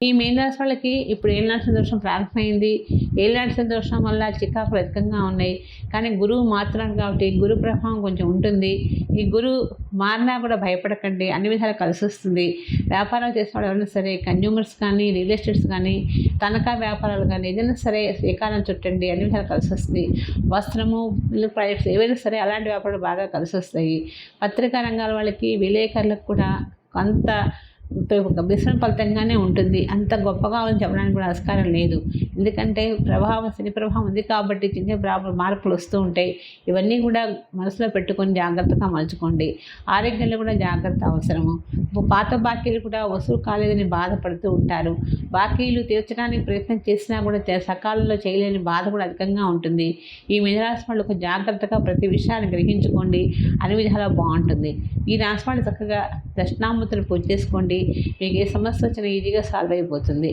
ఈ మీనరాశి వాళ్ళకి ఇప్పుడు ఏలినాటి దోషం ప్రారంభమైంది. ఏలినాటి దోషం వల్ల చికాకులు అధికంగా ఉన్నాయి. కానీ గురువు మారుతున్నాడు కాబట్టి గురు ప్రభావం కొంచెం ఉంటుంది. ఈ గురువు మారినా కూడా భయపడకండి. అన్ని విధాలు కలిసి వస్తుంది. వ్యాపారాలు చేసేవాళ్ళు ఎవరైనా సరే కన్జ్యూమర్స్ కానీ రియల్ ఎస్టేట్స్ కానీ తనఖా వ్యాపారాలు కానీ ఏదైనా సరే శ్రీకారం చుట్టండి. అన్ని విధాలు కలిసి వస్తుంది. వస్త్రము ప్రాజెక్ట్స్ ఏవైనా సరే అలాంటి వ్యాపారాలు బాగా కలిసి వస్తాయి. పత్రికా రంగాల వాళ్ళకి విలేకరులకు కూడా కొంత మిశ్రమ ఫలితంగానే ఉంటుంది. అంత గొప్పగా అని చెప్పడానికి కూడా ఆస్కారం లేదు. ఎందుకంటే ప్రభావం శని ప్రభావం ఉంది కాబట్టి చిన్న ప్రాబ్లం మార్పులు వస్తూ ఉంటాయి. ఇవన్నీ కూడా మనసులో పెట్టుకొని జాగ్రత్తగా మలుచుకోండి. ఆరోగ్యంలో కూడా జాగ్రత్త అవసరము. పాత బాకీలు కూడా వసూలు కాలేదని బాధపడుతూ ఉంటారు. బాకీలు తీర్చడానికి ప్రయత్నం చేసినా కూడా సకాలంలో చేయలేని బాధ కూడా అధికంగా ఉంటుంది. ఈ మిథరాశి వాళ్ళకు జాగ్రత్తగా ప్రతి విషయాన్ని గ్రహించుకోండి. అన్ని విధాలా బాగుంటుంది. ఈ రాశి వాళ్ళు చక్కగా దక్షిణామూర్తిని పూజ చేసుకోండి. మీకు ఏ సమస్య వచ్చినా ఈజీగా సాల్వ్ అయిపోతుంది.